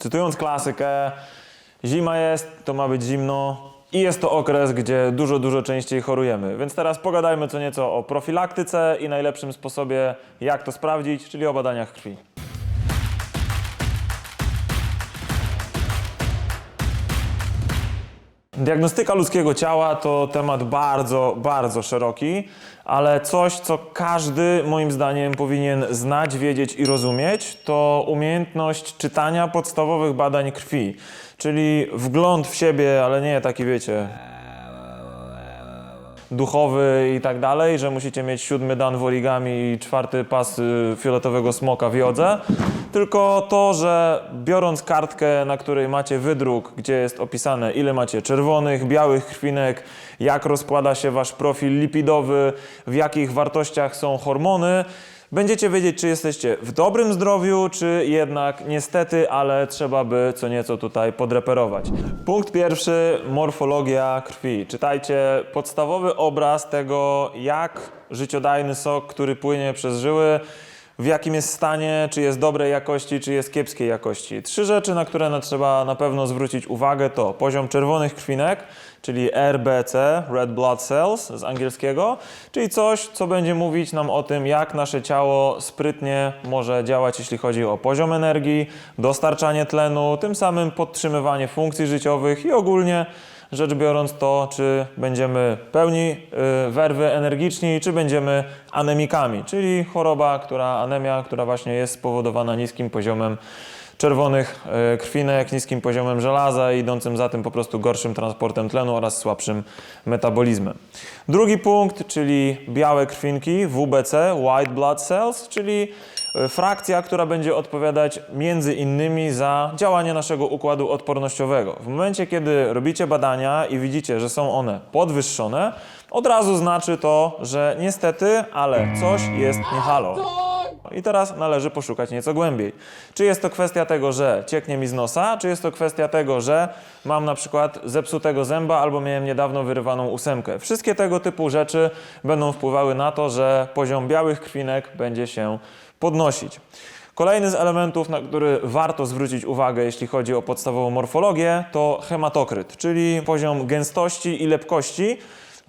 Cytując klasykę, zima jest, to ma być zimno i jest to okres, gdzie dużo, dużo częściej chorujemy. Więc teraz pogadajmy co nieco o profilaktyce i najlepszym sposobie, jak to sprawdzić, czyli o badaniach krwi. Diagnostyka ludzkiego ciała to temat bardzo, bardzo szeroki, ale coś, co każdy moim zdaniem powinien znać, wiedzieć i rozumieć, to umiejętność czytania podstawowych badań krwi. Czyli wgląd w siebie, ale nie taki, wiecie, duchowy i tak dalej, że musicie mieć siódmy dan w origami i czwarty pas y, fioletowego smoka w jodze, tylko to, że biorąc kartkę, na której macie wydruk, gdzie jest opisane ile macie czerwonych, białych krwinek, jak rozkłada się wasz profil lipidowy, w jakich wartościach są hormony, Będziecie wiedzieć, czy jesteście w dobrym zdrowiu, czy jednak niestety, ale trzeba by co nieco tutaj podreperować. Punkt pierwszy, morfologia krwi. Czytajcie podstawowy obraz tego, jak życiodajny sok, który płynie przez żyły, w jakim jest stanie, czy jest dobrej jakości, czy jest kiepskiej jakości. Trzy rzeczy, na które trzeba na pewno zwrócić uwagę, to poziom czerwonych krwinek, czyli RBC, Red Blood Cells z angielskiego, czyli coś, co będzie mówić nam o tym, jak nasze ciało sprytnie może działać, jeśli chodzi o poziom energii, dostarczanie tlenu, tym samym podtrzymywanie funkcji życiowych i ogólnie rzecz biorąc to, czy będziemy pełni y, werwy energiczni, czy będziemy anemikami, czyli choroba, która anemia, która właśnie jest spowodowana niskim poziomem czerwonych y, krwinek, niskim poziomem żelaza i idącym za tym po prostu gorszym transportem tlenu oraz słabszym metabolizmem. Drugi punkt, czyli białe krwinki, WBC, White Blood Cells, czyli y, frakcja, która będzie odpowiadać między innymi za działanie naszego układu odpornościowego. W momencie, kiedy robicie badania i widzicie, że są one podwyższone, od razu znaczy to, że niestety, ale coś jest nie halo. I teraz należy poszukać nieco głębiej. Czy jest to kwestia tego, że cieknie mi z nosa, czy jest to kwestia tego, że mam na przykład zepsutego zęba albo miałem niedawno wyrywaną ósemkę. Wszystkie tego typu rzeczy będą wpływały na to, że poziom białych krwinek będzie się podnosić. Kolejny z elementów, na który warto zwrócić uwagę, jeśli chodzi o podstawową morfologię, to hematokryt, czyli poziom gęstości i lepkości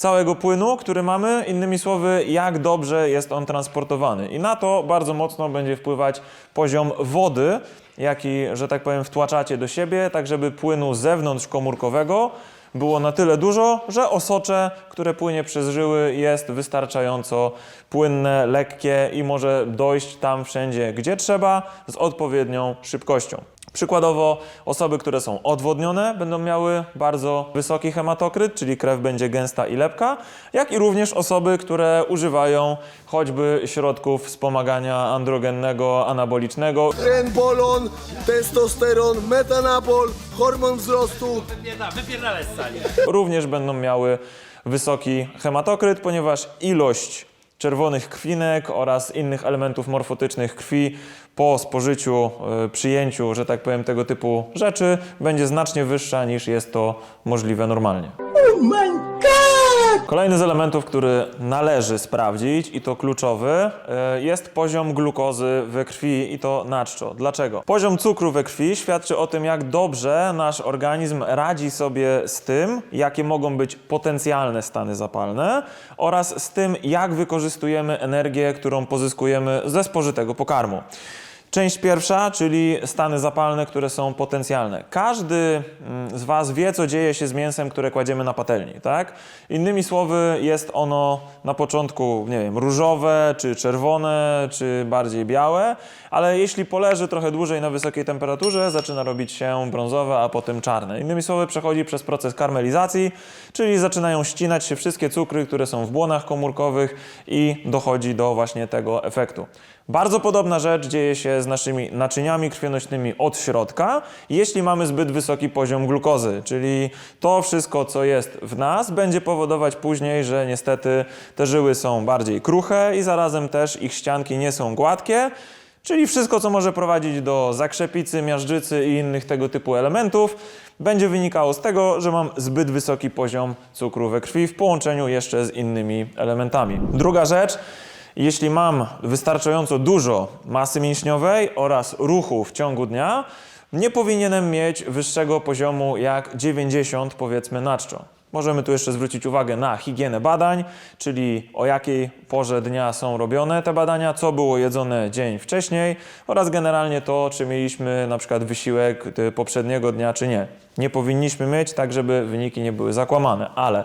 całego płynu, który mamy, innymi słowy, jak dobrze jest on transportowany. I na to bardzo mocno będzie wpływać poziom wody, jaki, że tak powiem, wtłaczacie do siebie, tak żeby płynu zewnątrzkomórkowego było na tyle dużo, że osocze, które płynie przez żyły, jest wystarczająco płynne, lekkie i może dojść tam wszędzie, gdzie trzeba, z odpowiednią szybkością. Przykładowo osoby, które są odwodnione, będą miały bardzo wysoki hematokryt, czyli krew będzie gęsta i lepka, jak i również osoby, które używają choćby środków wspomagania androgennego, anabolicznego, Trenbolon, testosteron, metanabol, hormon wzrostu. Wypierda, wypierdalaj z sali. również będą miały wysoki hematokryt, ponieważ ilość czerwonych krwinek oraz innych elementów morfotycznych krwi po spożyciu, y, przyjęciu, że tak powiem, tego typu rzeczy będzie znacznie wyższa niż jest to możliwe normalnie. Kolejny z elementów, który należy sprawdzić i to kluczowy, y, jest poziom glukozy we krwi i to na czczo. Dlaczego? Poziom cukru we krwi świadczy o tym, jak dobrze nasz organizm radzi sobie z tym, jakie mogą być potencjalne stany zapalne oraz z tym, jak wykorzystujemy energię, którą pozyskujemy ze spożytego pokarmu. Część pierwsza, czyli stany zapalne, które są potencjalne. Każdy mm, z Was wie, co dzieje się z mięsem, które kładziemy na patelni, tak? Innymi słowy, jest ono na początku, nie wiem, różowe, czy czerwone, czy bardziej białe, ale jeśli poleży trochę dłużej na wysokiej temperaturze, zaczyna robić się brązowe, a potem czarne. Innymi słowy, przechodzi przez proces karmelizacji, czyli zaczynają ścinać się wszystkie cukry, które są w błonach komórkowych i dochodzi do właśnie tego efektu. Bardzo podobna rzecz dzieje się z naszymi naczyniami krwionośnymi od środka, jeśli mamy zbyt wysoki poziom glukozy, czyli to wszystko, co jest w nas, będzie powodować później, że niestety te żyły są bardziej kruche i zarazem też ich ścianki nie są gładkie, czyli wszystko, co może prowadzić do zakrzepicy, miażdżycy i innych tego typu elementów, będzie wynikało z tego, że mam zbyt wysoki poziom cukru we krwi w połączeniu jeszcze z innymi elementami. Druga rzecz, jeśli mam wystarczająco dużo masy mięśniowej oraz ruchu w ciągu dnia, nie powinienem mieć wyższego poziomu jak 90 powiedzmy na czczo. Możemy tu jeszcze zwrócić uwagę na higienę badań, czyli o jakiej porze dnia są robione te badania, co było jedzone dzień wcześniej oraz generalnie to, czy mieliśmy na przykład wysiłek y, poprzedniego dnia, czy nie. Nie powinniśmy mieć tak, żeby wyniki nie były zakłamane, ale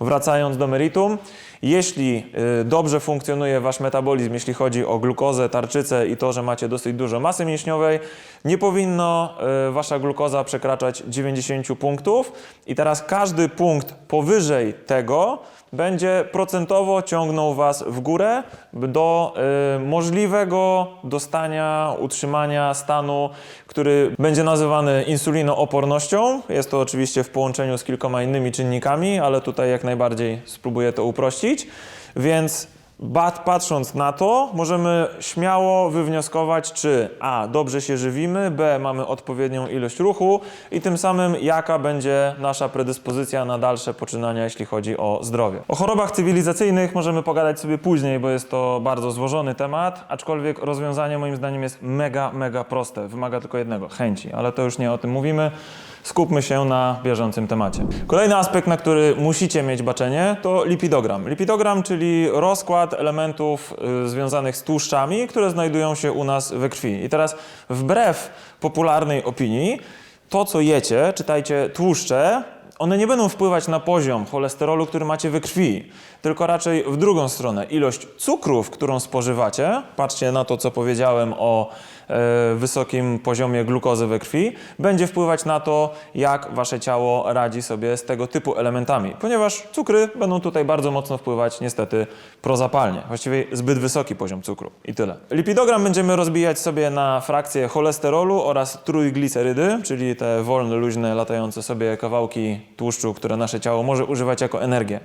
Wracając do meritum, jeśli y, dobrze funkcjonuje wasz metabolizm, jeśli chodzi o glukozę, tarczycę i to, że macie dosyć dużo masy mięśniowej, nie powinno y, wasza glukoza przekraczać 90 punktów i teraz każdy punkt powyżej tego będzie procentowo ciągnął was w górę do y, możliwego dostania, utrzymania stanu, który będzie nazywany insulinoopornością. Jest to oczywiście w połączeniu z kilkoma innymi czynnikami, ale tutaj jak najbardziej spróbuję to uprościć. Więc bat, patrząc na to, możemy śmiało wywnioskować, czy A. dobrze się żywimy, B. mamy odpowiednią ilość ruchu i tym samym jaka będzie nasza predyspozycja na dalsze poczynania, jeśli chodzi o zdrowie. O chorobach cywilizacyjnych możemy pogadać sobie później, bo jest to bardzo złożony temat, aczkolwiek rozwiązanie moim zdaniem jest mega, mega proste. Wymaga tylko jednego chęci, ale to już nie o tym mówimy. Skupmy się na bieżącym temacie. Kolejny aspekt, na który musicie mieć baczenie, to lipidogram. Lipidogram, czyli rozkład elementów y, związanych z tłuszczami, które znajdują się u nas we krwi. I teraz, wbrew popularnej opinii, to co jecie, czytajcie tłuszcze, one nie będą wpływać na poziom cholesterolu, który macie we krwi, tylko raczej w drugą stronę. Ilość cukrów, którą spożywacie, patrzcie na to, co powiedziałem o wysokim poziomie glukozy we krwi, będzie wpływać na to, jak wasze ciało radzi sobie z tego typu elementami, ponieważ cukry będą tutaj bardzo mocno wpływać niestety prozapalnie, właściwie zbyt wysoki poziom cukru i tyle. Lipidogram będziemy rozbijać sobie na frakcje cholesterolu oraz trójglicerydy, czyli te wolne, luźne, latające sobie kawałki tłuszczu, które nasze ciało może używać jako energię.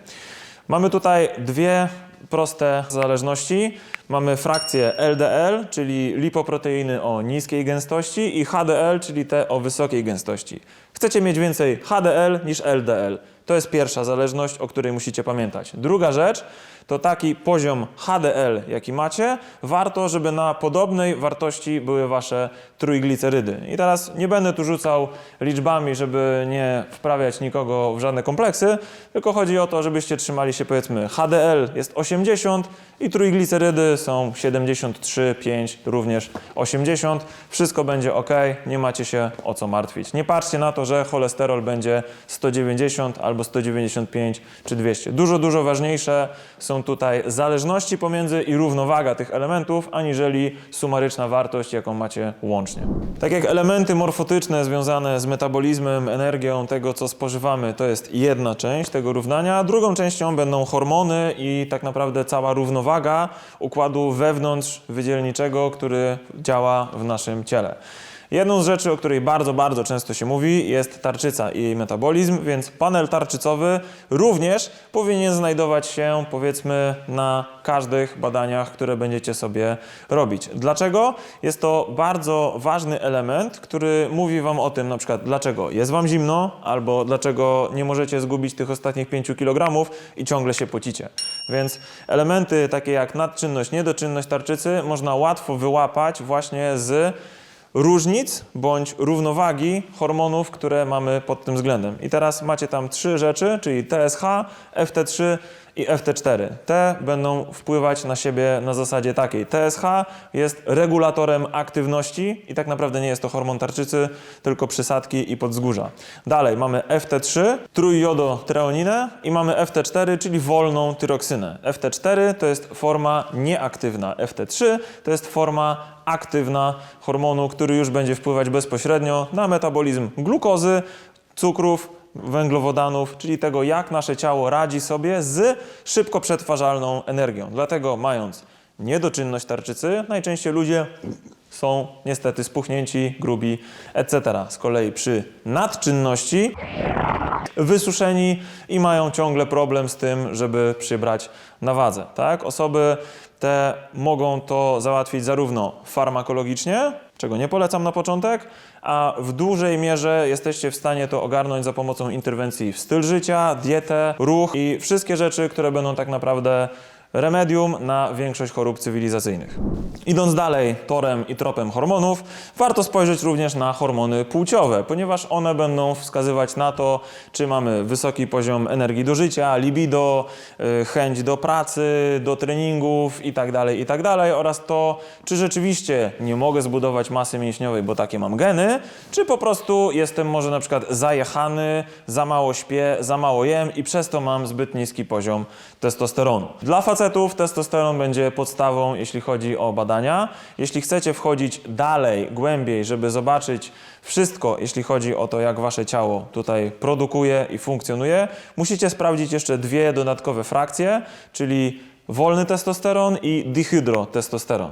Mamy tutaj dwie proste zależności. Mamy frakcję LDL, czyli lipoproteiny o niskiej gęstości i HDL, czyli te o wysokiej gęstości. Chcecie mieć więcej HDL niż LDL. To jest pierwsza zależność, o której musicie pamiętać. Druga rzecz to taki poziom HDL, jaki macie, warto, żeby na podobnej wartości były wasze trójglicerydy. I teraz nie będę tu rzucał liczbami, żeby nie wprawiać nikogo w żadne kompleksy, tylko chodzi o to, żebyście trzymali się powiedzmy HDL jest 80 i trójglicerydy są 73, 5, również 80. Wszystko będzie ok, nie macie się o co martwić. Nie patrzcie na to, że cholesterol będzie 190 albo 195 czy 200. Dużo, dużo ważniejsze są tutaj zależności pomiędzy i równowaga tych elementów, aniżeli sumaryczna wartość, jaką macie łącznie. Tak jak elementy morfotyczne związane z metabolizmem, energią, tego co spożywamy, to jest jedna część tego równania, drugą częścią będą hormony i tak naprawdę cała równowaga układu wewnątrz wydzielniczego, który działa w naszym ciele. Jedną z rzeczy, o której bardzo, bardzo często się mówi, jest tarczyca i jej metabolizm, więc panel tarczycowy również powinien znajdować się, powiedzmy, na każdych badaniach, które będziecie sobie robić. Dlaczego? Jest to bardzo ważny element, który mówi Wam o tym, na przykład, dlaczego jest Wam zimno, albo dlaczego nie możecie zgubić tych ostatnich 5 kg i ciągle się pocicie. Więc elementy takie jak nadczynność, niedoczynność tarczycy można łatwo wyłapać właśnie z różnic bądź równowagi hormonów, które mamy pod tym względem. I teraz macie tam trzy rzeczy, czyli TSH, FT3 i FT4. Te będą wpływać na siebie na zasadzie takiej. TSH jest regulatorem aktywności i tak naprawdę nie jest to hormon tarczycy, tylko przysadki i podzgórza. Dalej mamy FT3, trójjodotreoninę i mamy FT4, czyli wolną tyroksynę. FT4 to jest forma nieaktywna, FT3 to jest forma aktywna hormonu, który już będzie wpływać bezpośrednio na metabolizm glukozy, cukrów, węglowodanów, czyli tego, jak nasze ciało radzi sobie z szybko przetwarzalną energią. Dlatego, mając niedoczynność tarczycy, najczęściej ludzie są niestety spuchnięci, grubi, etc. Z kolei przy nadczynności wysuszeni i mają ciągle problem z tym, żeby przybrać na wadze. Tak? Osoby te mogą to załatwić zarówno farmakologicznie, czego nie polecam na początek, a w dużej mierze jesteście w stanie to ogarnąć za pomocą interwencji w styl życia, dietę, ruch i wszystkie rzeczy, które będą tak naprawdę remedium na większość chorób cywilizacyjnych. Idąc dalej torem i tropem hormonów, warto spojrzeć również na hormony płciowe, ponieważ one będą wskazywać na to, czy mamy wysoki poziom energii do życia, libido, y, chęć do pracy, do treningów itd., itd. oraz to, czy rzeczywiście nie mogę zbudować masy mięśniowej, bo takie mam geny, czy po prostu jestem może na przykład zajechany, za mało śpię, za mało jem i przez to mam zbyt niski poziom testosteronu. Dla facetów testosteron będzie podstawą, jeśli chodzi o badania. Jeśli chcecie wchodzić dalej, głębiej, żeby zobaczyć wszystko, jeśli chodzi o to, jak wasze ciało tutaj produkuje i funkcjonuje, musicie sprawdzić jeszcze dwie dodatkowe frakcje, czyli wolny testosteron i dihydrotestosteron.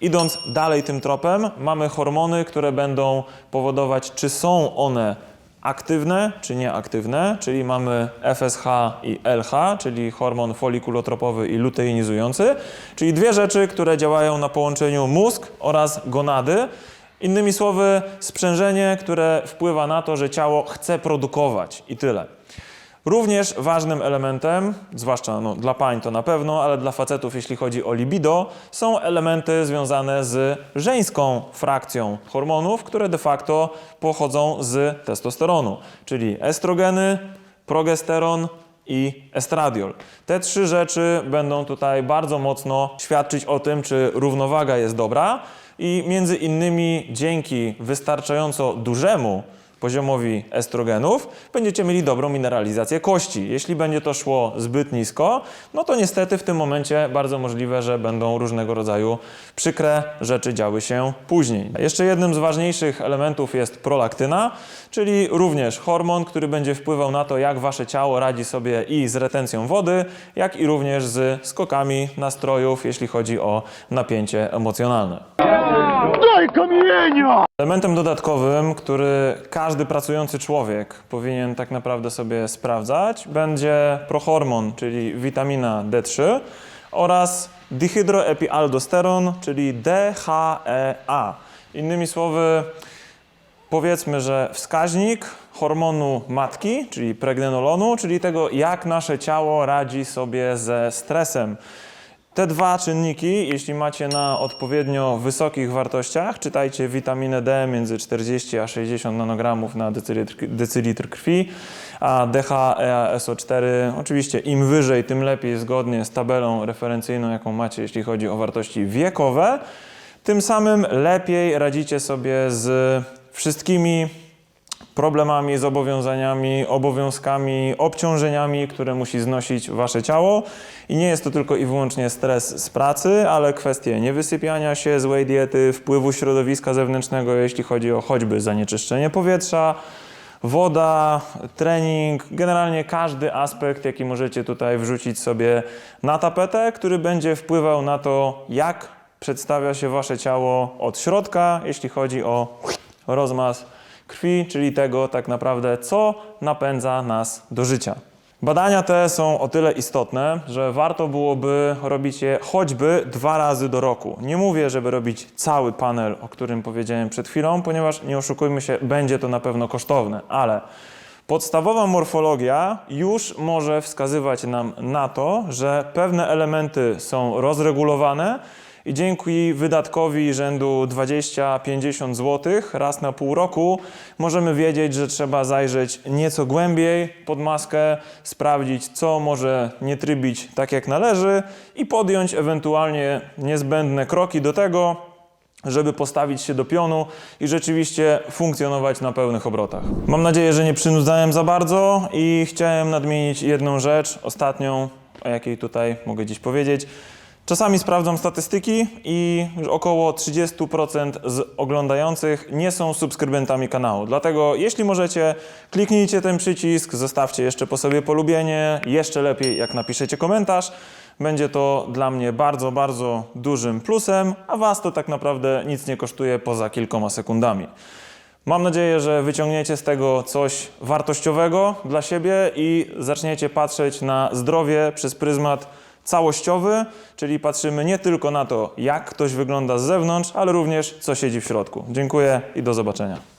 Idąc dalej tym tropem, mamy hormony, które będą powodować, czy są one aktywne czy nieaktywne, czyli mamy FSH i LH, czyli hormon folikulotropowy i luteinizujący, czyli dwie rzeczy, które działają na połączeniu mózg oraz gonady. Innymi słowy, sprzężenie, które wpływa na to, że ciało chce produkować i tyle. Również ważnym elementem, zwłaszcza no, dla pań to na pewno, ale dla facetów, jeśli chodzi o libido, są elementy związane z żeńską frakcją hormonów, które de facto pochodzą z testosteronu, czyli estrogeny, progesteron i estradiol. Te trzy rzeczy będą tutaj bardzo mocno świadczyć o tym, czy równowaga jest dobra i między innymi dzięki wystarczająco dużemu poziomowi estrogenów, będziecie mieli dobrą mineralizację kości. Jeśli będzie to szło zbyt nisko, no to niestety w tym momencie bardzo możliwe, że będą różnego rodzaju przykre rzeczy działy się później. Jeszcze jednym z ważniejszych elementów jest prolaktyna, czyli również hormon, który będzie wpływał na to, jak wasze ciało radzi sobie i z retencją wody, jak i również z skokami nastrojów, jeśli chodzi o napięcie emocjonalne. Daj kamienia! Elementem dodatkowym, który każdy pracujący człowiek powinien tak naprawdę sobie sprawdzać, będzie prohormon, czyli witamina D3 oraz dihydroepialdosteron, czyli DHEA. Innymi słowy, powiedzmy, że wskaźnik hormonu matki, czyli pregnenolonu, czyli tego, jak nasze ciało radzi sobie ze stresem. Te dwa czynniki, jeśli macie na odpowiednio wysokich wartościach, czytajcie witaminę D między 40 a 60 nanogramów na decylitr, decylitr krwi, a DHEA-SO4 oczywiście im wyżej, tym lepiej zgodnie z tabelą referencyjną, jaką macie, jeśli chodzi o wartości wiekowe. Tym samym lepiej radzicie sobie z wszystkimi problemami, zobowiązaniami, obowiązkami, obciążeniami, które musi znosić wasze ciało. I nie jest to tylko i wyłącznie stres z pracy, ale kwestie niewysypiania się, złej diety, wpływu środowiska zewnętrznego, jeśli chodzi o choćby zanieczyszczenie powietrza, woda, trening, generalnie każdy aspekt, jaki możecie tutaj wrzucić sobie na tapetę, który będzie wpływał na to, jak przedstawia się wasze ciało od środka, jeśli chodzi o rozmaz krwi, czyli tego tak naprawdę, co napędza nas do życia. Badania te są o tyle istotne, że warto byłoby robić je choćby dwa razy do roku. Nie mówię, żeby robić cały panel, o którym powiedziałem przed chwilą, ponieważ nie oszukujmy się, będzie to na pewno kosztowne, ale podstawowa morfologia już może wskazywać nam na to, że pewne elementy są rozregulowane i dzięki wydatkowi rzędu 20-50 zł raz na pół roku możemy wiedzieć, że trzeba zajrzeć nieco głębiej pod maskę, sprawdzić, co może nie trybić tak jak należy i podjąć ewentualnie niezbędne kroki do tego, żeby postawić się do pionu i rzeczywiście funkcjonować na pełnych obrotach. Mam nadzieję, że nie przynudzałem za bardzo i chciałem nadmienić jedną rzecz, ostatnią, o jakiej tutaj mogę dziś powiedzieć. Czasami sprawdzam statystyki i około 30% z oglądających nie są subskrybentami kanału. Dlatego jeśli możecie, kliknijcie ten przycisk, zostawcie jeszcze po sobie polubienie, jeszcze lepiej jak napiszecie komentarz. Będzie to dla mnie bardzo, bardzo dużym plusem, a Was to tak naprawdę nic nie kosztuje poza kilkoma sekundami. Mam nadzieję, że wyciągniecie z tego coś wartościowego dla siebie i zaczniecie patrzeć na zdrowie przez pryzmat całościowy, czyli patrzymy nie tylko na to, jak ktoś wygląda z zewnątrz, ale również co siedzi w środku. Dziękuję i do zobaczenia.